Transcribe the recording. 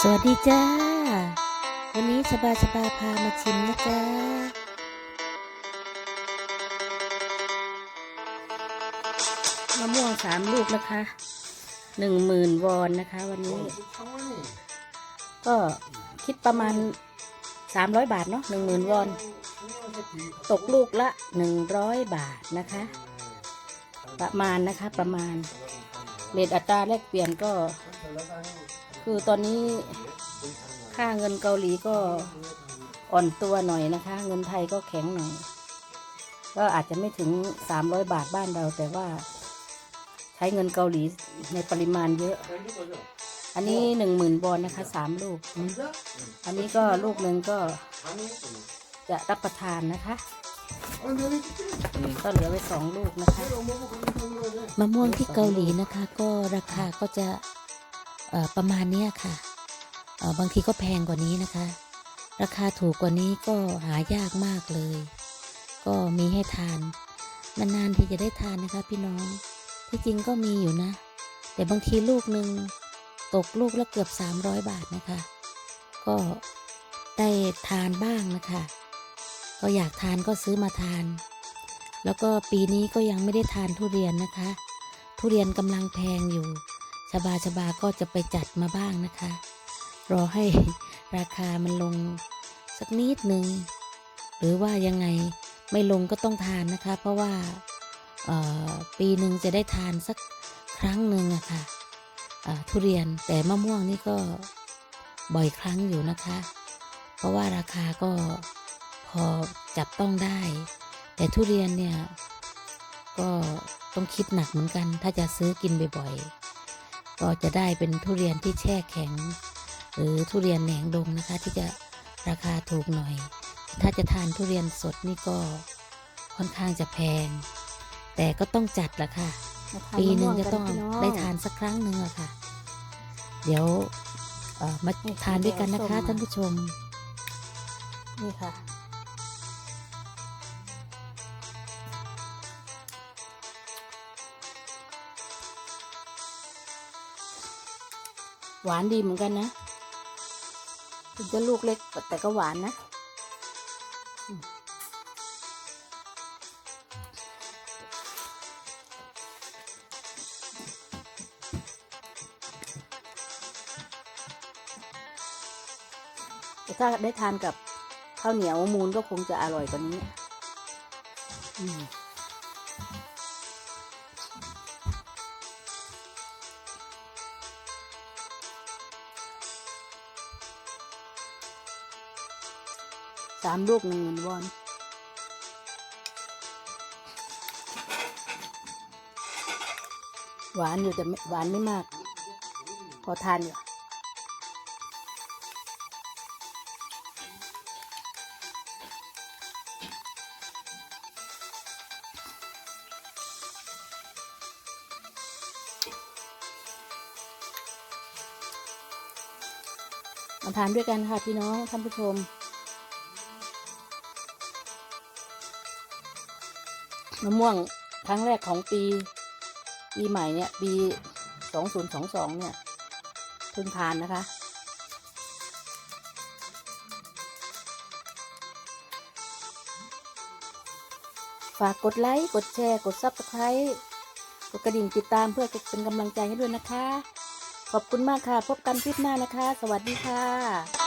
สวัสดีจ้า วันนี้สบายสบายพามาชิมนะจ้า มะม่วงสามลูกนะคะ หนึ่งหมื่นวอนนะคะ วันนี้ ก็คิดประมาณสามร้อยบาทเนาะหนึ่งหมื่นวอน ตกลูกละหนึ่งร้อยบาทนะคะ ประมาณนะคะประมาณเรทอัตราแลกเปลี่ยนก็ คือตอนนี้ค่าเงินเกาหลีก็อ่อนตัวหน่อยนะคะ เงินไทยก็แข็งหน่อย ก็อาจจะไม่ถึงสามร้อยบาทบ้านเรา แต่ว่าใช้เงินเกาหลีในปริมาณเยอะ อันนี้หนึ่งหมื่นบอลนะคะสามลูก อันนี้ก็ลูกหนึ่งก็จะรับประทานนะคะ ก็เหลือไว้สองลูกนะคะ มะม่วงที่เกาหลีนะคะ ก็ราคาก็จะ ประมาณเนี้ยค่ะบางทีก็แพงกว่านี้นะคะ ราคาถูกกว่านี้ก็หายากมากเลย ก็มีให้ทานนานๆที่จะได้ทานนะคะ พี่น้องที่จริงก็มีอยู่นะ แต่บางทีลูกหนึ่งตกลูกละเกือบ 300 บาทนะคะ ก็ได้ทานบ้างนะคะ ก็อยากทานก็ซื้อมาทาน แล้วก็ปีนี้ก็ยังไม่ได้ทานทุเรียนนะคะ ทุเรียนกำลังแพงอยู่ ชบาชบาก็จะไปจัดมาบ้างนะคะ รอให้ราคามันลงสักนิดหนึ่งหรือว่ายังไงไม่ลงก็ต้องทานนะคะ เพราะว่าปีหนึ่งจะได้ทานสักครั้งหนึ่งอะค่ะเอ่อทุเรียนแต่มะม่วงนี่ก็บ่อยครั้งอยู่นะคะ เพราะว่าราคาก็พอจับต้องได้ แต่ทุเรียนเนี่ยก็ต้องคิดหนักเหมือนกัน ถ้าจะซื้อกินบ่อยๆ ก็จะได้เป็นทุเรียนที่แช่แข็ง หรือทุเรียนแหนงดงนะคะ ที่จะราคาถูกหน่อย ถ้าจะทานทุเรียนสดนี่ก็ค่อนข้างจะแพง แต่ก็ต้องจัดละค่ะ ปีหนึ่งจะต้องได้ทานสักครั้งหนึ่งอะค่ะ เดี๋ยวมาทานด้วยกันนะคะท่านผู้ชม นี่ค่ะ หวานดีเหมือนกันนะถึงจะลูกเล็กแต่ก็หวานนะ แต่ถ้าได้ทานกับข้าวเหนียวมูนก็คงจะอร่อยกว่านี้ อืม สามลูกหนึ่งหมื่นวอนหวานอยู่แต่หวานไม่มาก พอทานอยู่มาทานด้วยกันค่ะพี่น้องท่านผู้ชม มะม่วงครั้งแรกของปีปีใหม่เนี่ยปีสองศูนย์สองสองเนี่ยเพิ่งทานนะคะ ฝากกดไลค์กดแชร์ กดซับสไครต์กดกระดิ่งติดตามเพื่อเป็นกำลังใจให้ด้วยนะคะ ขอบคุณมากค่ะ พบกันคลิปหน้านะคะ สวัสดีค่ะ